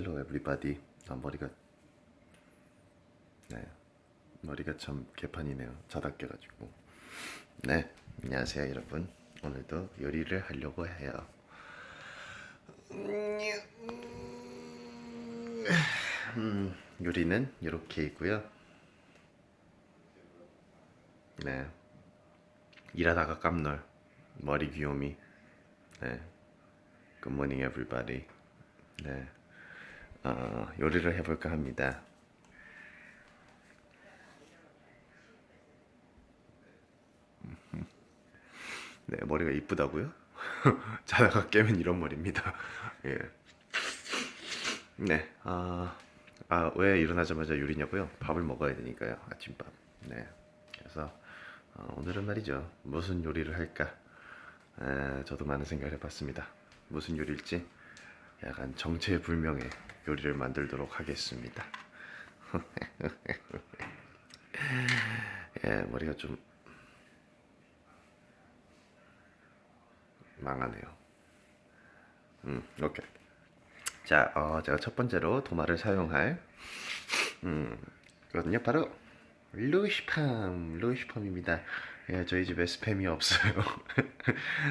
헬로 에브리바디. 아, 머리가 네 머리가 참 개판이네요. 자다 깨가지고. 네 안녕하세요 여러분. 오늘도 요리를 하려고 해요. 음, 요리는 이렇게 있고요. 네 일하다가 깜놀 머리 귀요미. 네 굿모닝 에브리바디. 네 어, 요리를 해볼까 합니다. 네, 머리가 이쁘다고요? 자다가 깨면 이런 머리입니다. 예. 네, 아, 아, 왜 일어나자마자 요리냐고요? 밥을 먹어야 되니까요. 아침밥. 네. 그래서, 어, 오늘은 말이죠. 무슨 요리를 할까? 에, 저도 많은 생각을 해봤습니다. 무슨 요리일지 약간 정체불명의 요리를 만들도록 하겠습니다. 예, 머리가 좀 망하네요. 음, 오케이. 자, 어, 제가 첫 번째로 도마를 사용할 음, 거든요. 바로 루시팜, 루시팜입니다. 예, 저희 집에 스팸이 없어요.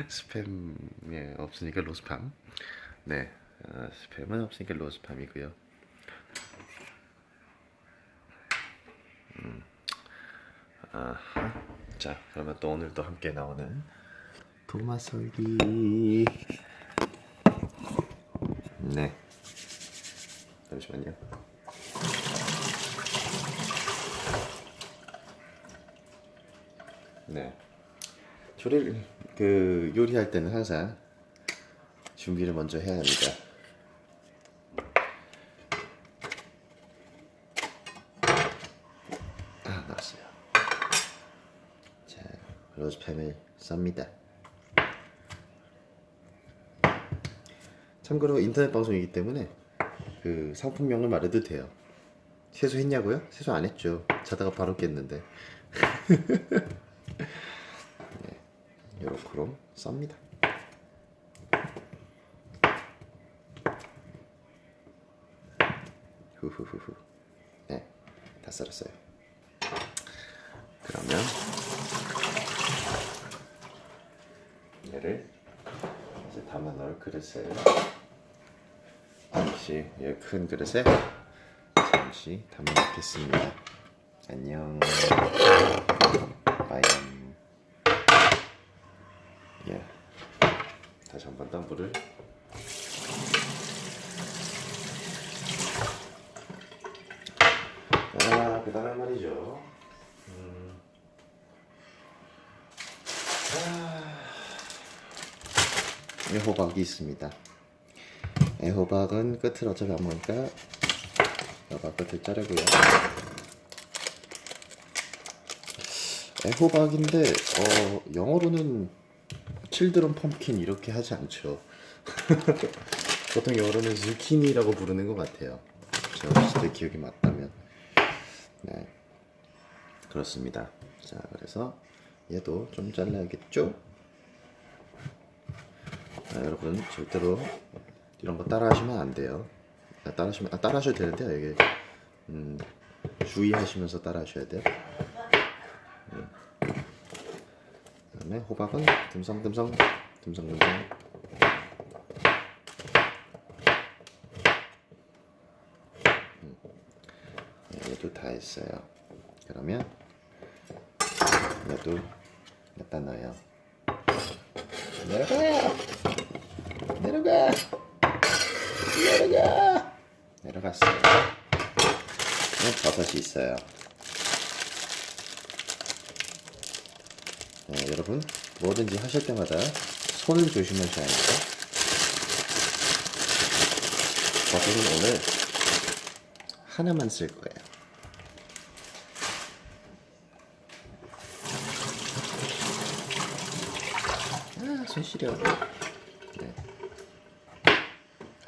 스팸 예, 없으니까 로스팜. 네, 어, 스팸은 없으니까 로스팜이고요. 음. 자, 그러면 또 오늘도 함께 나오는 도마설기. 네. 잠시만요. 네. 조리를 그 요리할 때는 항상 준비를 먼저 해야 합니다. 아, 나왔어요. 자, 로즈팸을 쌉니다. 참고로 인터넷 방송이기 때문에 그 상품명을 말해도 돼요. 세수했냐고요? 세수 안 했죠. 자다가 바로 깼는데. 네, 요렇게로 쌉니다. 후후후후. 네, 다 썰었어요. 그러면 얘를 이제 담아 넣을 그릇에 잠시 이큰 그릇에 잠시 담아 놓겠습니다. 안녕. 빠염. 예. 다시 한번더 물을. 다음에 말이죠. 음. 아. 애호박이 있습니다. 애호박은 끝을 어차피 안 먹으니까 애호박 끝을 자르고요. 애호박인데 어, 영어로는 칠드런 펌킨 이렇게 하지 않죠. 보통 영어로는 zucchini라고 부르는 것 같아요. 제가 때 기억이 맞다면. 네. 그렇습니다. 자, 그래서 얘도 좀 잘라야겠죠? 아, 여러분 절대로 이런 거 따라하시면 안 돼요. 아, 따라하시면 아, 따라하셔도 되는데요. 이게 음, 주의하시면서 따라하셔야 돼요. 음. 그다음에 호박은 듬성듬성 듬성듬성. 음. 네, 했어요. 그러면 얘도 갖다 넣어요. 내려가요. 내려가. 내려가. 내려갔어요. 그럼 버섯이 있어요. 네, 여러분 뭐든지 하실 때마다 손을 조심하셔야 합니다. 버섯은 오늘 하나만 쓸 거예요. 시려. 네.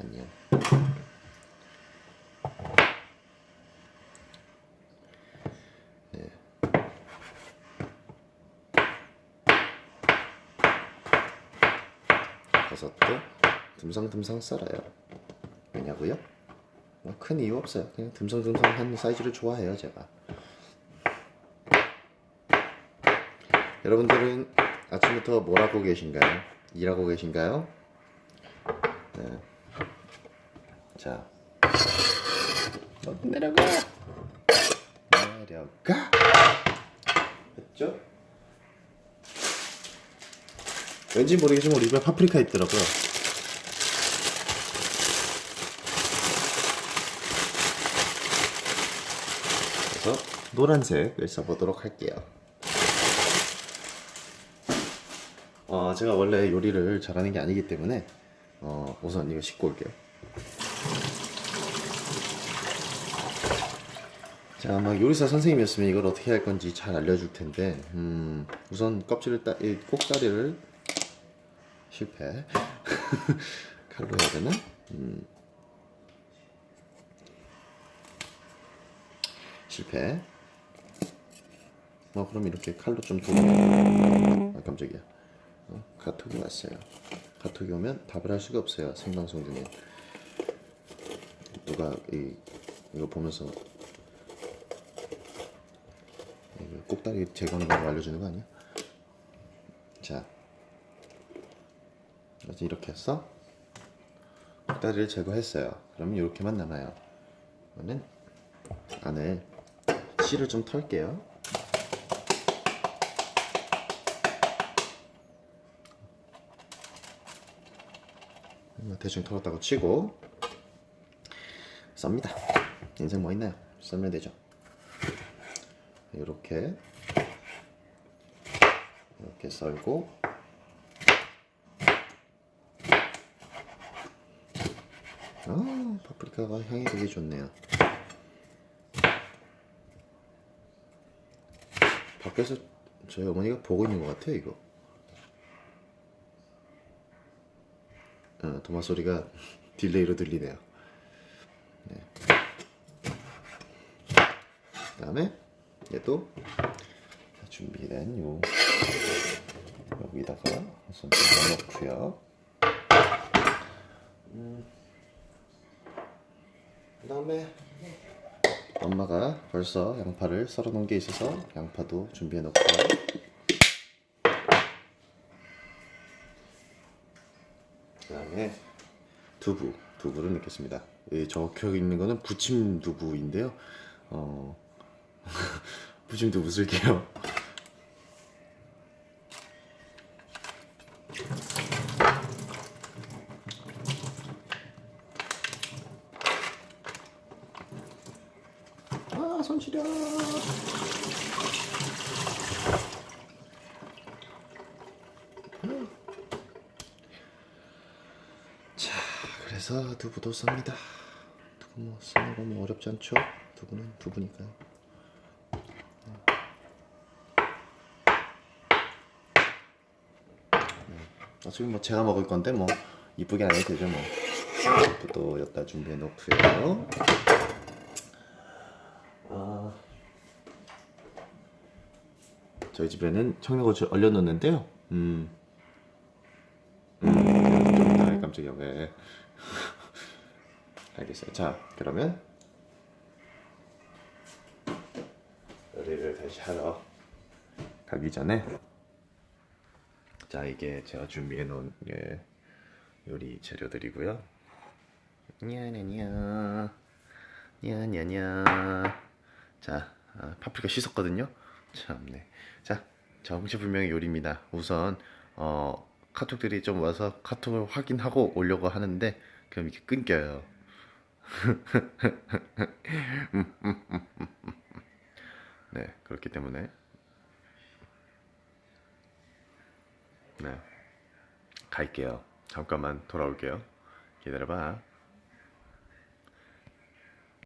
안녕. 네. 버섯도 듬성듬성 썰어요. 왜냐고요? 뭐 큰 이유 없어요. 그냥 듬성듬성한 사이즈를 좋아해요, 제가. 여러분들은 아침부터 뭘 하고 계신가요? 일하고 계신가요? 네. 자, 너 내려가. 내려가. 됐죠? 왠지 모르겠지만 우리 집에 파프리카 있더라고요. 그래서 노란색을 써보도록 할게요. 어, 제가 원래 요리를 잘하는 게 아니기 때문에 어, 우선 이거 씻고 올게요. 자, 아마 요리사 선생님이었으면 이걸 어떻게 할 건지 잘 알려줄 텐데, 음, 우선 껍질을 따, 이 꼭다리를 실패. 칼로 해야 되나? 음. 실패. 어, 그럼 이렇게 칼로 좀 도려. 아, 깜짝이야. 어, 카톡이 왔어요. 카톡이 오면 답을 할 수가 없어요. 생방송 중에. 누가 이, 이거 보면서 꼭다리 제거하는 방법 알려주는 거 아니야? 자, 그래서 이렇게 해서 꼭다리를 제거했어요. 그러면 이렇게만 남아요. 그러면 안에 씨를 좀 털게요. 대충 털었다고 치고 썹니다. 인생 뭐 있나요? 썰면 되죠. 이렇게 이렇게 썰고 아 파프리카가 향이 되게 좋네요. 밖에서 저희 어머니가 보고 있는 것 같아요 이거. 어, 도마 소리가 딜레이로 들리네요. 네. 그다음에 얘도 준비된 요 여기다가 우선 좀 넣고요. 음. 그다음에 엄마가 벌써 양파를 썰어 놓은 게 있어서 양파도 준비해 놓고 그다음에 두부 두부를 넣겠습니다. 이 적혀 있는 거는 부침 두부인데요. 어 부침 두부 쓸게요. 아, 손 시려. 자, 그래서 두부도 씁니다. 두부 뭐 쓰는 거뭐 어렵지 않죠? 두부는 두부니까요. 어차피 뭐 제가 먹을 건데 뭐 이쁘게 안 해도 되죠 뭐. 두부도 여기다 준비해 놓고요. 아, 저희 집에는 청양고추 얼려 놓는데요. 음, 음, 좀 이따 깜짝이야 왜? 알겠어요. 자, 그러면 요리를 다시 하러 가기 전에 자 이게 제가 준비해 놓은 예, 요리 재료들이고요. 냐냐냐. 냐냐냐. 자, 아, 파프리카 씻었거든요. 참네. 자, 정체불명의 요리입니다. 우선 어, 카톡들이 좀 와서 카톡을 확인하고 오려고 하는데 그럼 이렇게 끊겨요. 네, 그렇기 때문에 네, 갈게요. 잠깐만 돌아올게요. 기다려봐.